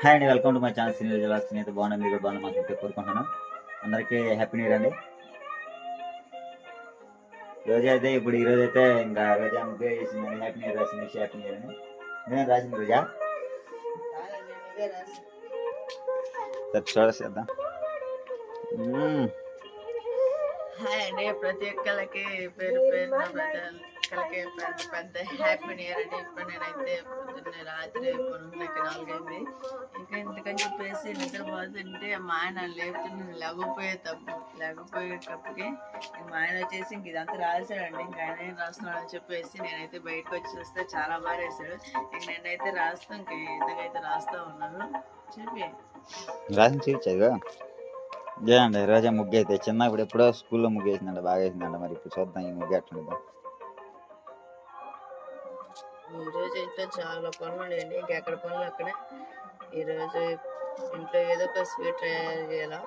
Hi అండి welcome to my channel senior జలాక్స్ అయితే బాగున్నాను మీరు బాగున్నా మాకు కోరుకుంటున్నాను. అందరికీ హ్యాపీ న్యూ ఇయర్ అండి. రోజు అయితే ఇప్పుడు ఈరోజు అయితే ఇంకా రోజా ముగ్గు చేసిందండి. హ్యాపీ న్యూ ఇయర్ రాసింది హ్యాపీ న్యూ ఇయర్ అని. నేను రాసింది రోజా? సరే చూడేద్దాం హాయ్ అండి ప్రతి ఒక్కరికి పేరు పేరు ఒక్కరికి పెద్ద పెద్ద హ్యాపీ న్యూ ఇయర్ అంటే ఇప్పుడు నేనైతే పొద్దున్న రాత్రి పనులకి నాలుగైంది. ఇంకా ఇంతకని చెప్పేసి నిద్రపోతుంటే మా ఆయన లేపుతున్న లేకపోయే తప్పు లేకపోయేటప్పటికి మా ఆయన వచ్చేసి ఇంక ఇదంతా రాశాడండి. ఇంకా ఆయన ఏం రాస్తున్నాడు అని చెప్పేసి నేనైతే బయటకు వచ్చి చూస్తే చాలా బాగా రాశాడు ఇంక నేనైతే రాస్తూ ఇంక ఇంతకైతే రాస్తా ఉన్నాను. చెప్పి. రాసిన చూపించదుగా ఇదేనండి రోజా ముగ్గు అయితే చిన్నప్పుడు ఎప్పుడో స్కూల్లో ముగ్గు వేసిందంట బాగా వేసిందంట మరి. ఇప్పుడు చూద్దాం ఈ ముగ్గు ఎట్లుంటుందో ఈరోజు అయితే చాలా పనులు ఉన్నాయండి ఇంకెక్కడ పనులు అక్కడే. ఈరోజు ఇంట్లో ఏదో ఒక స్వీట్ తయారు చేయాలా?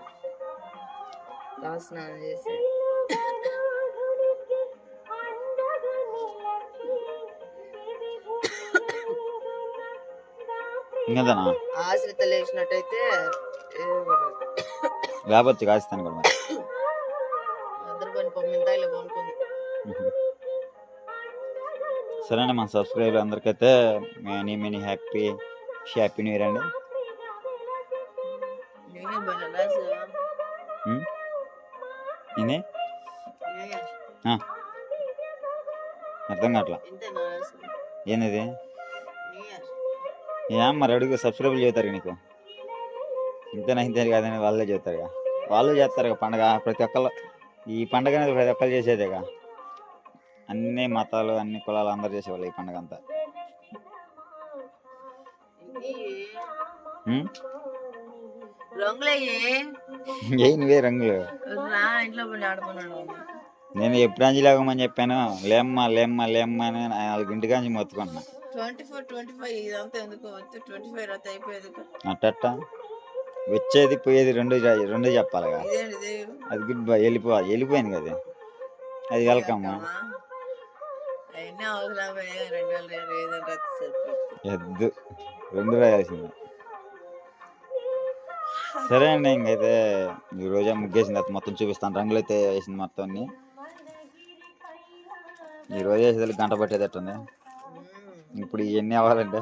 తా స్నానం చేసి. ఆశ్రిత లేచినట్టయితే. లేకపోతే కాస్తాను కూడా పని పొమ్మింతాయిలో కొనుక్కుంది. సరే అండి మన subscriber అందరికైతే many many happy happy new year అండి? ఇది అర్థం కావట్లా? ఏంది ఏం మరి అడుగు సబ్స్క్రైబ్ చేస్తారు నీకు? ఇంతేనా ఇంతే కాదని వాళ్ళే చేస్తారు వాళ్ళు చేస్తారు పండగ ప్రతి ఒక్కళ్ళు. ఈ పండగ అనేది ప్రతి ఒక్కళ్ళు చేసేదేగా అన్ని మతాలు అన్ని కులాలు అందరు చేసేవాళ్ళు ఈ పండగ అంతా ఏ నువ్వే రంగులు. నేను ఎప్పుడు అంజలాగమని చెప్పాను లేమ్మా లేమ్మా లేమ్మా అని నాలుగు ఇంటికాంచి మొత్తుకుంటున్నా. ట్వంటీ ఫోర్ ట్వంటీ ఫైవ్ ఇదంతా ఎందుకు? వస్తే ట్వంటీ ఫైవ్ రాత అయిపోయేది అట్టట్ట? వచ్చేది పోయేది రెండు రెండు చెప్పాలిగా. ఇదేంటి ఇది అది గుడ్ బై వెళ్ళిపోవాలి వెళ్ళిపోయింది కదా. అది వెల్కమ్? అవన్నీ అవసరం రెండు వేల ఇరవై ఐదు రాత సరిపోతుంది ఎద్దు. రెండు రాయాల్సింది సరే అండి ఇంకైతే ఈ రోజే ముగ్గేసింది అది మొత్తం చూపిస్తాను. రంగులు అయితే వేసింది మొత్తం అన్ని. ఈ రోజు వేసేది గంట పట్టేటట్టుంది. ఇప్పుడు ఇవన్నీ అవ్వాలంటే.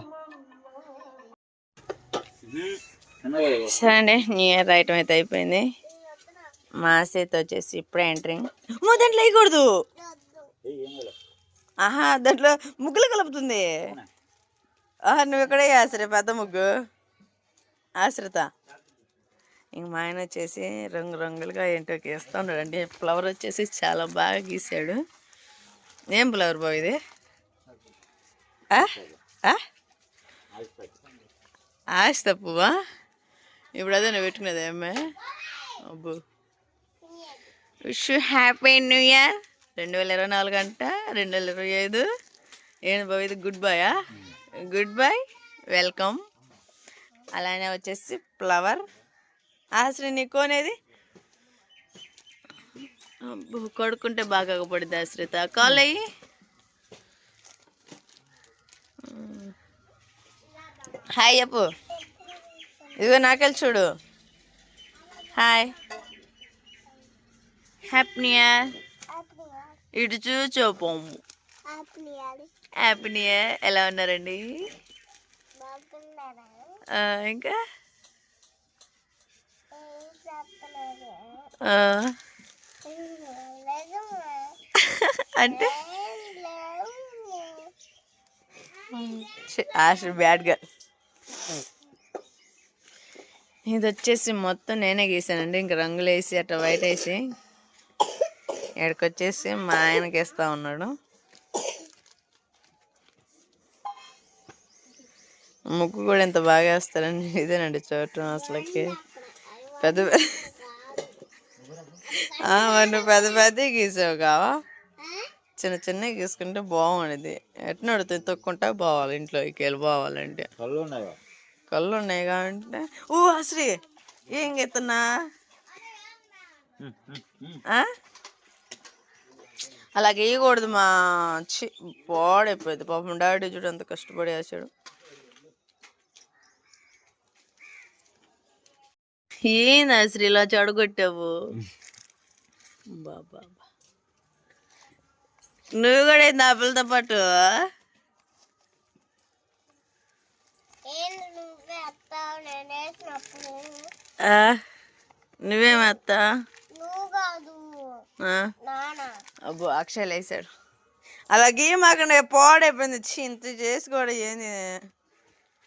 సరే అండి న్యూ ఇయర్ ఐటమ్ అయితే అయిపోయింది. మా చేతి వచ్చేసి ఇప్పుడే ఎంట్రింగ్. అమ్మో దాంట్లో వేయకూడదు. ఆహా దాంట్లో ముగ్గులు కలుపుతుంది. ఆహా నువ్వు ఇక్కడే ఆశ్రయ పెద్ద ముగ్గు. ఆశ్రిత. ఇంక మా ఆయన వచ్చేసి రంగు రంగులుగా ఏంటో గీస్తూ ఉన్నాడండి ఫ్లవర్ వచ్చేసి చాలా బాగా గీసాడు. ఏం ఫ్లవర్ బాబు ఇది? ఆశ తప్పువా ఇప్పుడు అదే నువ్వు పెట్టుకునేది ఏమే అబ్బో. విష్ హ్యాపీ న్యూ ఇయర్ రెండు వేల ఇరవై నాలుగు అంట రెండు వేల ఇరవై ఐదు. ఏం బాబు ఇది గుడ్ బాయా? Good boy welcome. అలానే వచ్చేసి ఫ్లవర్. ఆశ్రీ నీ కోనేది కొడుకుంటే బాగా పడుద్ది ఆశ్రిత కాల్ అయ్యి. హాయ్ చెప్పు. ఇదిగో నాకెళ్ళి చూడు. హాయ్. Happy new year. ఇటు చూచోపోము హ్యాపీ న్యూ ఇయర్. ఎలా ఉన్నారండి? ఇంకా? అంటే? Asha bad girl. ఇది వచ్చేసి మొత్తం నేనే గీసానండి. ఇంక రంగులు వేసి అట్లా వైట్ వేసి. ఇక్కడికి వచ్చేసి మా ఆయనకి వేస్తా ఉన్నాడు. ముగ్గు కూడా ఎంత బాగా వేస్తారండి ఇదేనండి చోటు అసలుకి. పెద్ద మరి నువ్వు పెద్ద పెద్ద గీసావు కావా? చిన్న చిన్న గీసుకుంటే బాగుండేది. ఎట్లా నడుతుంది తొక్కుంటా పోవాలి ఇంట్లోకి వెళ్ళి పోవాలంటే. కళ్ళు ఉన్నాయో కాబట్టి ఓ అశ్రీ ఏం గీస్తున్నా ఆ? అలా వేయకూడదు మా చి పాడైపోయింది పాపం డాడీ చూడు అంత కష్టపడి వేసాడు. ఏంది అసలు ఇలా చెడగొట్టావు? బాబా నువ్వు కూడా ఏంది ఆ పిల్లతో పాటు? ఆ, నువ్వేమత్తా ఆ? అబ్బో అక్షయ్ లేసాడు. అలాగే మాకుండా పాడైపోయింది ఛీ, ఇంత చేసి కూడా ఏంది?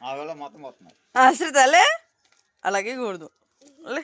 ఆ వేళ మొత్తం వస్తున్నారు అసలు తలే అలాగే కూడదు. లే.